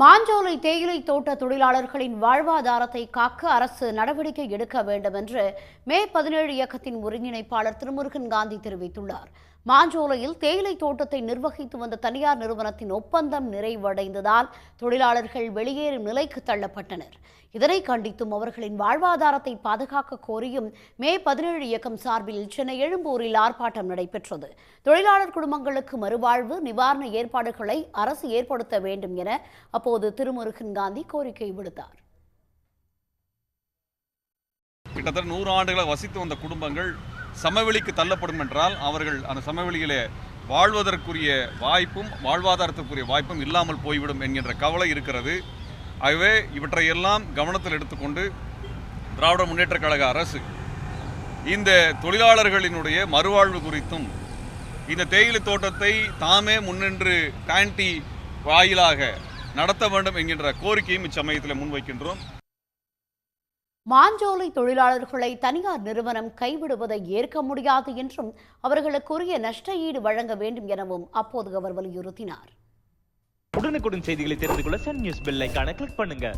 மாஞ்சோலை தேயிலை தோட்ட தொழிலாளர்களின் வாழ்வாதாரத்தை காக்க அரசு நடவடிக்கை எடுக்க வேண்டும் என்று மே பதினேழு இயக்கத்தின் ஒருங்கிணைப்பாளர் திருமுருகன் காந்தி தெரிவித்துள்ளார். மாஞ்சோலையில் தேயிலை தோட்டத்தை நிர்வகித்து வந்த தனியார் நிறுவனத்தின் ஒப்பந்தம் நிறைவடைந்ததால் தொழிலாளர்கள் வெளியேறும் நிலைக்கு தள்ளப்பட்டனர். இதனை கண்டித்தும் அவர்களின் வாழ்வாதாரத்தை பாதுகாக்க கோரியும் மே பதினேழு இயக்கம் சார்பில் சென்னை எழும்பூரில் ஆர்ப்பாட்டம் நடைபெற்றது. தொழிலாளர் குடும்பங்களுக்கு மறுவாழ்வு நிவாரண ஏற்பாடுகளை அரசு ஏற்படுத்த வேண்டும் என அப்போது திருமுருகன் காந்தி கோரிக்கை விடுத்தார். கிட்டத்தட்ட நூறு ஆண்டுகளாக வசித்து வந்த குடும்பங்கள் சமவெளிக்கு தள்ளப்படும் என்றால் அவர்கள் அந்த சமவெளியிலே வாழ்வதற்குரிய வாய்ப்பும் வாழ்வாதாரத்திற்குரிய வாய்ப்பும் இல்லாமல் போய்விடும் என்கின்ற கவலை இருக்கிறது. ஆகவே இவற்றையெல்லாம் கவனத்தில் எடுத்துக்கொண்டு திராவிட முன்னேற்றக் கழக அரசு இந்த தொழிலாளர்களினுடைய மறுவாழ்வு குறித்தும் இந்த தேயிலை தோட்டத்தை தாமே முன்னின்று டான்டி வாயிலாக நடத்த வேண்டும் என்கின்ற கோரிக்கையும் இச்சமயத்தில் முன்வைக்கின்றோம். மாஞ்சோலை தொழிலாளர்களை தனியார் நிறுவனம் கைவிடுவதை ஏற்க முடியாது என்றும் அவர்களுக்குரிய நஷ்ட ஈடு வழங்க வேண்டும் எனவும் அப்போது அவர் வலியுறுத்தினார். உடனுக்குடன் செய்திகளை தெரிந்து கொள்ள சன் நியூஸ் பெல் கிளிக் பண்ணுங்க.